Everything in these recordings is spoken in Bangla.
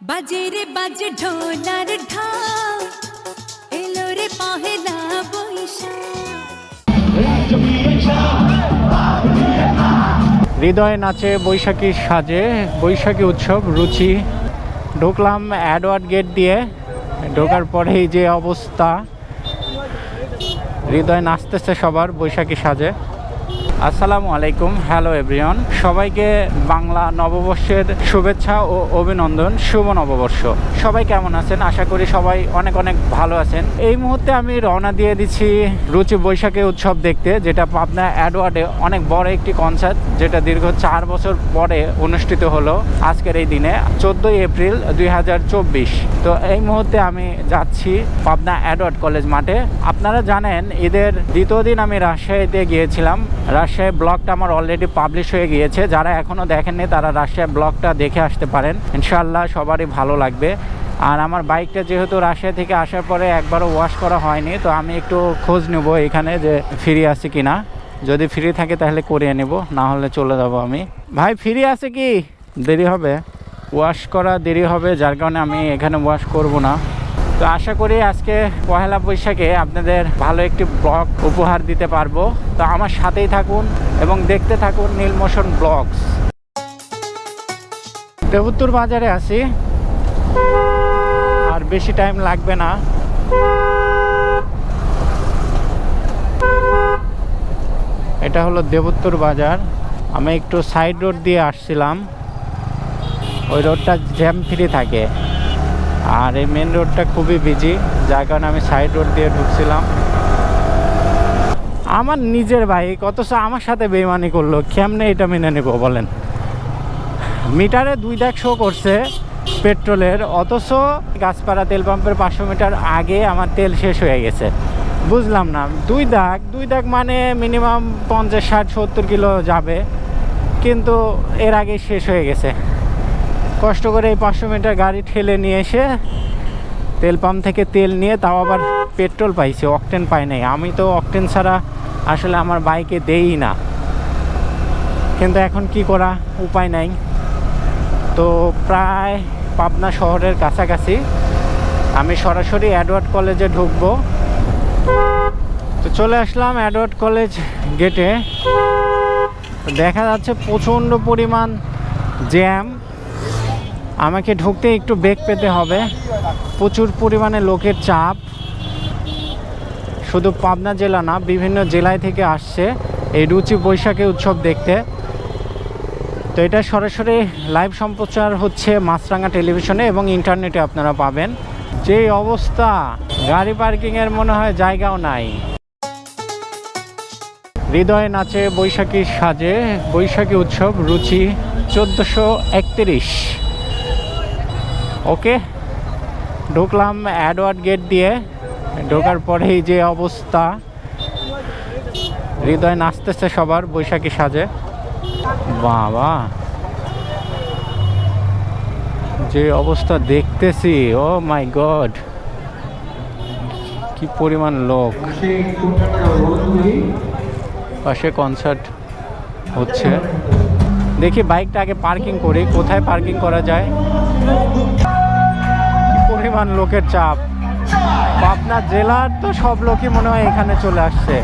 বাজে রে বাজে ঢোলার ঢাক এলো রে পহেলা হৃদয় নাচে বৈশাখী সাজে, বৈশাখী উৎসব, রুচি। ঢুকলাম অ্যাডওয়ার্ড গেট দিয়ে, ঢোকার পরেই যে অবস্থা। হৃদয় নাচতেছে সবার বৈশাখী সাজে। আসসালামু আলাইকুম, হ্যালো এভরিওয়ান। সবাইকে বাংলা নববর্ষের শুভেচ্ছা ও অভিনন্দন, শুভ নববর্ষ। সবাই কেমন আছেন? আশা করি সবাই অনেক অনেক ভালো আছেন। এই মুহূর্তে আমি রওনা দিয়ে দিচ্ছি রুচি বৈশাখী উৎসব দেখতে, যেটা পাবনা অ্যাডওয়ার্ডে অনেক বড় একটি কনসার্ট যেটা দীর্ঘ চার বছর পরে অনুষ্ঠিত হলো আজকের এই দিনে, চোদ্দোই এপ্রিল দুই হাজার চব্বিশ। তো এই মুহূর্তে আমি যাচ্ছি পাবনা অ্যাডওয়ার্ড কলেজ মাঠে। আপনারা জানেন, ঈদের দ্বিতীয় দিন আমি রাজশাহীতে গিয়েছিলাম। রাজশাহী ব্লগটা আমার অলরেডি পাবলিশ হয়ে গিয়েছে। যারা এখনও দেখেননি, তারা রাজশাহী ব্লগটা দেখে আসতে পারেন। ইনশাল্লাহ সবারই ভালো লাগবে। আর আমার বাইকটা যেহেতু রাজশাহী থেকে আসার পরে একবারও ওয়াশ করা হয়নি, তো আমি একটু খোঁজ নেব এখানে যে ফ্রি আছে কিনা। যদি ফ্রি থাকে তাহলে করিয়ে নেব, না হলে চলে যাব আমি। ভাই ফ্রি আছে কি? দেরি হবে। ওয়াশ করা দেরি হবে, যার কারণে আমি এখানে ওয়াশ করব না। তো আশা করি আজকে পহেলা বৈশাখে আপনাদের ভালো একটি ব্লগ উপহার দিতে পারব। তো আমার সাথেই থাকুন এবং দেখতে থাকুন নীলমোশন ব্লগস। দেবুত্তর বাজারে আছি। আর বেশি টাইম লাগবে না। এটা হলো দেবোত্তর বাজার। আমি একটু সাইড রোড দিয়ে আসছিলাম। ওই রোডটা জ্যাম ফ্রি থাকে। আর এই মেন রোডটা খুবই বিজি যার কারণে আমি সাইড রোড দিয়ে ঢুকছিলাম। আমার নিজের বাইক অথচ আমার সাথে বেইমানি করল। কেমনে এটা মেনে নেব বলেন? মিটারে দুই দাগ শো করছে পেট্রোলের অথচ গাছপাড়া তেল পাম্পের পাঁচশো মিটার আগে আমার তেল শেষ হয়ে গেছে। বুঝলাম না, দুই দাগ দুই দাগ মানে মিনিমাম পঞ্চাশ, ষাট, সত্তর কিলো যাবে, কিন্তু এর আগে শেষ হয়ে গেছে। কষ্ট করে এই পাঁচশো মিটার গাড়ি ঠেলে নিয়ে এসে তেল পাম্প থেকে তেল নিয়ে তাও আবার পেট্রোল পাইছি, অকটেন পাই নাই। আমি তো অকটেন ছাড়া আসলে আমার বাইকে দেই না। কিন্তু এখন কি করা উপায় নাই। তো প্রায় পাবনা শহরের কাছাকাছি আমি সরাসরি অ্যাডওয়ার্ড কলেজে ঢুকবো। তো চলে আসলাম অ্যাডওয়ার্ড কলেজ গেটে। দেখা যাচ্ছে প্রচণ্ড পরিমাণ জ্যাম। আমাকে ঢুকতে একটু বেগ পেতে হবে। প্রচুর পরিমাণে লোকের চাপ। শুধু পাবনা জেলা না, বিভিন্ন জেলায় থেকে আসছে এই রুচি বৈশাখী উৎসব দেখতে। তো এটা সরাসরি লাইভ সম্প্রচার হচ্ছে মাছরাঙা টেলিভিশনে এবং ইন্টারনেটে আপনারা পাবেন। যে অবস্থা, গাড়ি পার্কিংয়ের মনে হয় জায়গাও নাই। হৃদয় নাচে বৈশাখী সাজে, বৈশাখী উৎসব রুচি চোদ্দোশো একত্রিশ। ওকে, ঢুকলাম অ্যাডওয়ার্ড গেট দিয়ে। ঢোকার পরেই যে অবস্থা, হৃদয় নাচতেছে সবার বৈশাখী সাজে। বাবা, যে অবস্থা দেখতেছি, ও মাই গড কি পরিমাণ লোক। পাশে কনসার্ট হচ্ছে। দেখি বাইকটা আগে পার্কিং করি, কোথায় পার্কিং করা যায়? পরিমাণ লোকের চাপ। পাবনা জেলার তো সব লোকই মনে হয় এখানে চলে আসছে।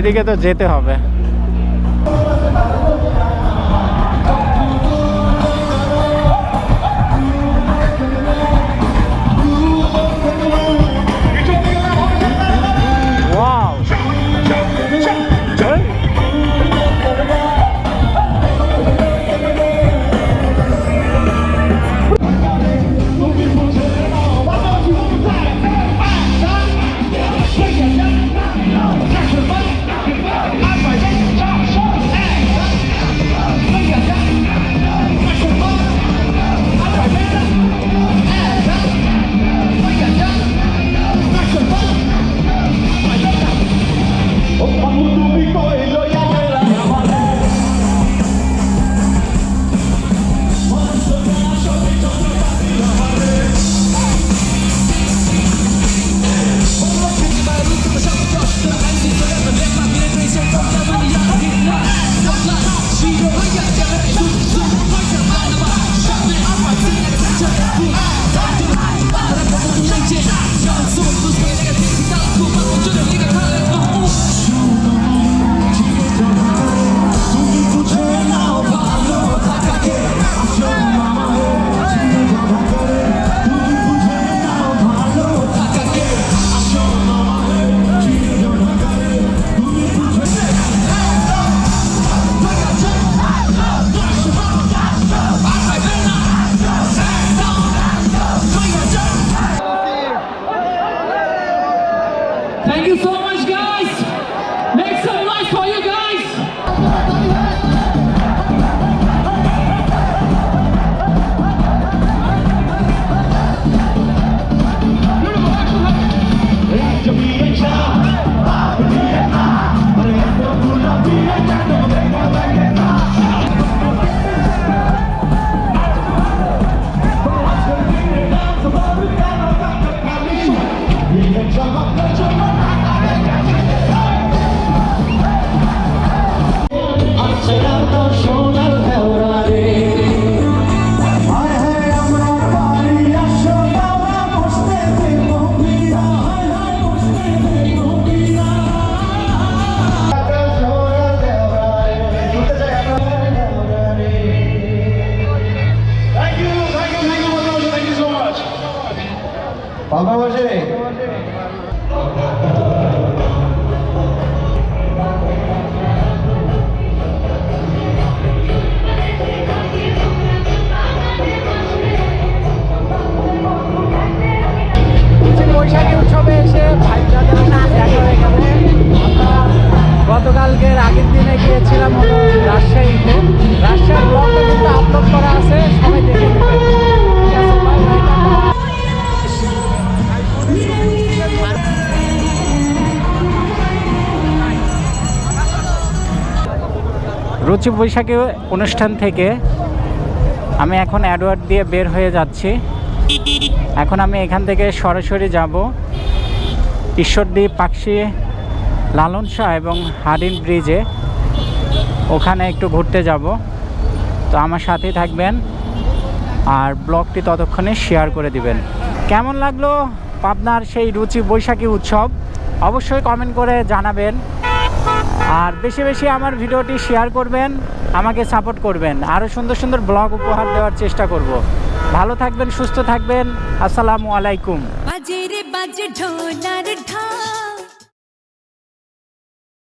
ওইদিকে তো যেতে হবে। You so much, guys. Make some noise for you guys. Thank you, রুচি বৈশাখী অনুষ্ঠান থেকে আমি এখন অ্যাডওয়ার্ড দিয়ে বের হয়ে যাচ্ছি। এখন আমি এখান থেকে সরাসরি যাব ঈশ্বরদী পাকশি লালন শাহ এবং হাডিন ব্রিজে। ওখানে একটু ঘুরতে যাব। তো আমার সাথেই থাকবেন আর ব্লগটি ততক্ষণে শেয়ার করে দিবেন। কেমন লাগল পাবনার সেই রুচি বৈশাখী উৎসব? অবশ্যই কমেন্ট করে জানাবেন। আর বেশি বেশি আমার ভিডিওটি শেয়ার করবেন, আমাকে সাপোর্ট করবেন। আরও সুন্দর সুন্দর ব্লগ উপহার দেওয়ার চেষ্টা করব। ভালো থাকবেন, সুস্থ থাকবেন। আসসালামু আলাইকুম। বাজে রে বাজে ঢোলার ঢাক